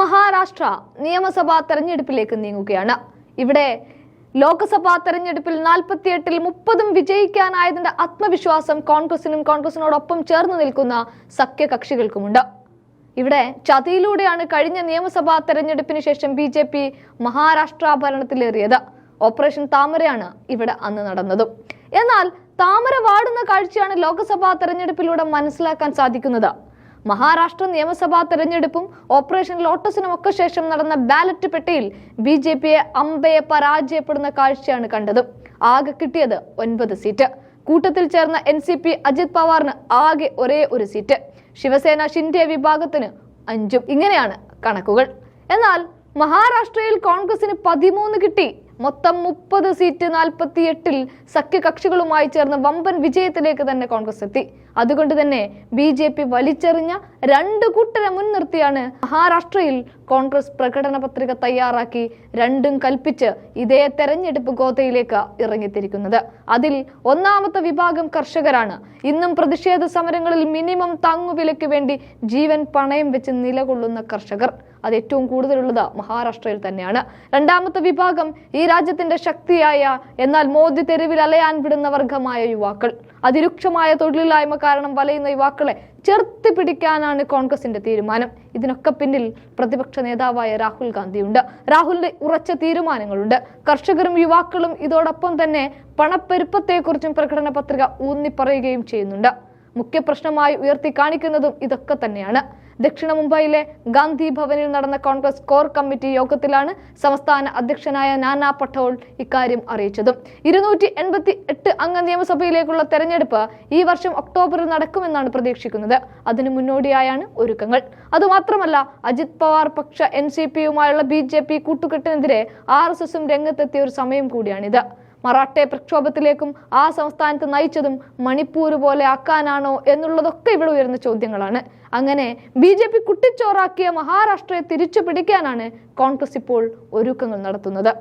മഹാരാഷ്ട്ര നിയമസഭാ തെരഞ്ഞെടുപ്പിലേക്ക് നീങ്ങുകയാണ്. ഇവിടെ ലോക്സഭാ തെരഞ്ഞെടുപ്പിൽ നാൽപ്പത്തിയെട്ടിൽ മുപ്പതും വിജയിക്കാനായതിന്റെ ആത്മവിശ്വാസം കോൺഗ്രസിനും കോൺഗ്രസിനോടൊപ്പം ചേർന്ന് നിൽക്കുന്ന സഖ്യകക്ഷികൾക്കുമുണ്ട്. ഇവിടെ ചതിയിലൂടെയാണ് കഴിഞ്ഞ നിയമസഭാ തെരഞ്ഞെടുപ്പിന് ശേഷം ബി ജെ പി മഹാരാഷ്ട്ര ഭരണത്തിലേറിയത്. ഓപ്പറേഷൻ താമരയാണ് ഇവിടെ അന്ന് നടന്നതും. എന്നാൽ താമര വാടുന്ന കാഴ്ചയാണ് ലോക്സഭാ തെരഞ്ഞെടുപ്പിലൂടെ മനസ്സിലാക്കാൻ സാധിക്കുന്നത്. മഹാരാഷ്ട്ര നിയമസഭാ തെരഞ്ഞെടുപ്പും ഓപ്പറേഷൻ ലോട്ടസിനും ഒക്കെ ശേഷം നടന്ന ബാലറ്റ് പെട്ടിയിൽ ബി ജെ പിയെ അമ്പയെ പരാജയപ്പെടുന്ന കാഴ്ചയാണ് കണ്ടത്. ആകെ കിട്ടിയത് ഒൻപത് സീറ്റ്. കൂട്ടത്തിൽ ചേർന്ന എൻ സി പി അജിത് പവാറിന് ആകെ ഒരേ ഒരു സീറ്റ്. ശിവസേന ഷിൻഡെ വിഭാഗത്തിന് അഞ്ചും. ഇങ്ങനെയാണ് കണക്കുകൾ. എന്നാൽ മഹാരാഷ്ട്രയിൽ കോൺഗ്രസിന് പതിമൂന്ന് കിട്ടി. മൊത്തം മുപ്പത് സീറ്റ് നാൽപ്പത്തി എട്ടിൽ സഖ്യകക്ഷികളുമായി ചേർന്ന് വമ്പൻ വിജയത്തിലേക്ക് തന്നെ കോൺഗ്രസ് എത്തി. അതുകൊണ്ട് തന്നെ ബി ജെ പി വലിച്ചെറിഞ്ഞ രണ്ട് കൂട്ടരെ മുൻനിർത്തിയാണ് മഹാരാഷ്ട്രയിൽ കോൺഗ്രസ് പ്രകടന പത്രിക തയ്യാറാക്കി രണ്ടും കൽപ്പിച്ച് ഇതേ തെരഞ്ഞെടുപ്പ് ഗോതയിലേക്ക് ഇറങ്ങിത്തിരിക്കുന്നത്. അതിൽ ഒന്നാമത്തെ വിഭാഗം കർഷകരാണ്. ഇന്നും പ്രതിഷേധ സമരങ്ങളിൽ മിനിമം താങ്ങുവിലയ്ക്ക് വേണ്ടി ജീവൻ പണയം വെച്ച് നിലകൊള്ളുന്ന കർഷകർ. അത് ഏറ്റവും കൂടുതലുള്ളത് മഹാരാഷ്ട്രയിൽ തന്നെയാണ്. രണ്ടാമത്തെ വിഭാഗം ഈ രാജ്യത്തിന്റെ ശക്തിയായ എന്നാൽ മോദി തെരുവിൽ അലയാൻ വിടുന്ന വർഗമായ യുവാക്കൾ. അതിരൂക്ഷമായ തൊഴിലില്ലായ്മ കാരണം വലയുന്ന യുവാക്കളെ ചേർത്ത് പിടിക്കാനാണ് കോൺഗ്രസിന്റെ തീരുമാനം. ഇതിനൊക്കെ പിന്നിൽ പ്രതിപക്ഷ നേതാവായ രാഹുൽ ഗാന്ധിയുണ്ട്. രാഹുലിന്റെ ഉറച്ച തീരുമാനങ്ങളുണ്ട്. കർഷകരും യുവാക്കളും ഇതോടൊപ്പം തന്നെ പണപ്പെരുപ്പത്തെക്കുറിച്ചും പ്രകടന പത്രിക ഊന്നിപ്പറയുകയും ചെയ്യുന്നുണ്ട്. മുഖ്യ പ്രശ്നമായി ഉയർത്തി കാണിക്കുന്നതും ഇതൊക്കെ തന്നെയാണ്. ദക്ഷിണ മുംബൈയിലെ ഗാന്ധി ഭവനിൽ നടന്ന കോൺഗ്രസ് കോർ കമ്മിറ്റി യോഗത്തിലാണ് സംസ്ഥാന അധ്യക്ഷനായ നാനാ പട്ടോൾ ഇക്കാര്യം അറിയിച്ചത്. ഇരുന്നൂറ്റി എൺപത്തി എട്ട് അംഗ നിയമസഭയിലേക്കുള്ള തെരഞ്ഞെടുപ്പ് ഈ വർഷം ഒക്ടോബറിൽ നടക്കുമെന്നാണ് പ്രതീക്ഷിക്കുന്നത്. അതിനു മുന്നോടിയായാണ് ഒരുക്കങ്ങൾ. അതുമാത്രമല്ല അജിത് പവാർ പക്ഷ എൻ സി പിയുമായുള്ള ബി ജെ പി കൂട്ടുകെട്ടിനെതിരെ ആർ എസ് എസും രംഗത്തെത്തിയ ഒരു സമയം കൂടിയാണിത്. മറാഠെ പ്രക്ഷോഭത്തിലേക്കും ആ സംസ്ഥാനത്ത് നയിച്ചതും മണിപ്പൂർ പോലെ ആക്കാനാണോ എന്നുള്ളതൊക്കെ ഇവിടെ ഉയർന്ന ചോദ്യങ്ങളാണ്. അങ്ങനെ ബി ജെ പി കുട്ടിച്ചോറാക്കിയ മഹാരാഷ്ട്രയെ തിരിച്ചു പിടിക്കാനാണ് കോൺഗ്രസ് ഇപ്പോൾ ഒരുക്കങ്ങൾ നടത്തുന്നത്.